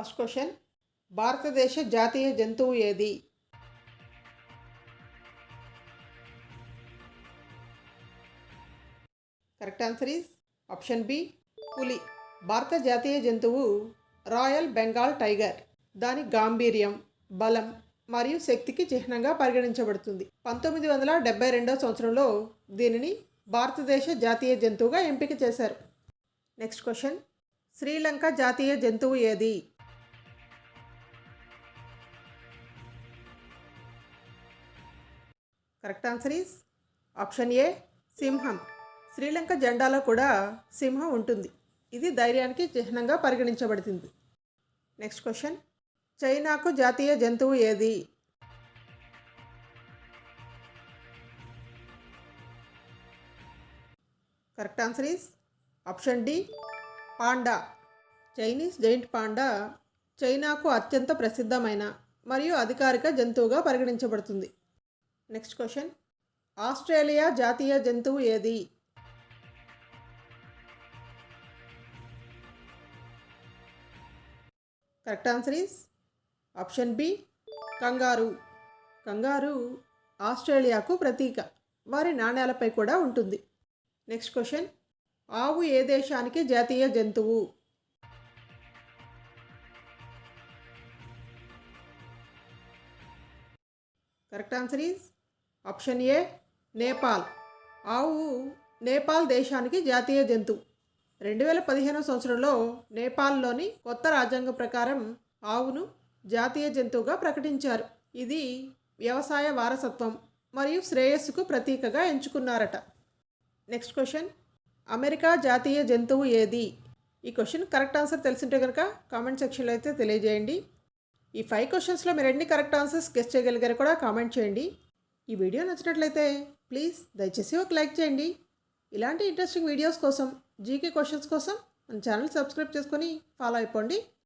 First question భారతదేశ జాతీయ జంతువు ఏది? Correct answer is option B పులి. భారత జాతీయ జంతువు రాయల్ బెంగాల్ టైగర్. దాని గాంభీర్యం బలం మరియు శక్తికి చిహ్నంగా పరిగణించబడుతుంది. పంతొమ్మిది వందల డెబ్బై రెండవ సంవత్సరంలో దీనిని భారతదేశ జాతీయ జంతువుగా ఎంపిక చేశారు. నెక్స్ట్ క్వశ్చన్ శ్రీలంక జాతీయ జంతువు ఏది? Correct answer is option A సింహం శ్రీలంక జెండాలో కూడా సింహం ఉంటుంది. ఇది ధైర్యానికి చిహ్నంగా పరిగణించబడుతుంది. నెక్స్ట్ క్వశ్చన్ చైనాకు జాతీయ జంతువు ఏది? Correct answer is option D panda. Chinese giant panda చైనాకు అత్యంత ప్రసిద్ధమైన మరియు అధికారిక జంతువుగా పరిగణించబడుతుంది. నెక్స్ట్ క్వశ్చన్ ఆస్ట్రేలియా జాతీయ జంతువు ఏది? Correct answer is option B kangaroo kangaroo ఆస్ట్రేలియాకు ప్రతీక. వారి నాణ్యాలపై కూడా ఉంటుంది. నెక్స్ట్ క్వశ్చన్ ఆవు ఏ దేశానికి జాతీయ జంతువు? Correct answer is option A Nepal. ఆవు నేపాల్ దేశానికి జాతీయ జంతువు రెండు వేల పదిహేనవ సంవత్సరంలో నేపాల్లోని కొత్త రాజ్యాంగం ప్రకారం ఆవును జాతీయ జంతువుగా ప్రకటించారు. ఇది వ్యవసాయ వారసత్వం మరియు శ్రేయస్సుకు ప్రతీకగా ఎంచుకున్నారట. నెక్స్ట్ క్వశ్చన్ అమెరికా జాతీయ జంతువు ఏది? ఈ క్వశ్చన్ కరెక్ట్ ఆన్సర్ తెలిసింటే కనుక కామెంట్ సెక్షన్లో అయితే తెలియజేయండి. ఈ ఫైవ్ క్వశ్చన్స్లో మీరు ఎన్ని కరెక్ట్ ఆన్సర్స్ గెస్ట్ చేయగలిగారు కూడా కామెంట్ చేయండి. ఈ వీడియో నచ్చినట్లయితే ప్లీజ్ దయచేసి ఒక లైక్ చేయండి. ఇలాంటి ఇంట్రెస్టింగ్ వీడియోస్ కోసం జీకే క్వశ్చన్స్ కోసం మన ఛానల్ సబ్స్క్రైబ్ చేసుకొని ఫాలో అయిపోండి.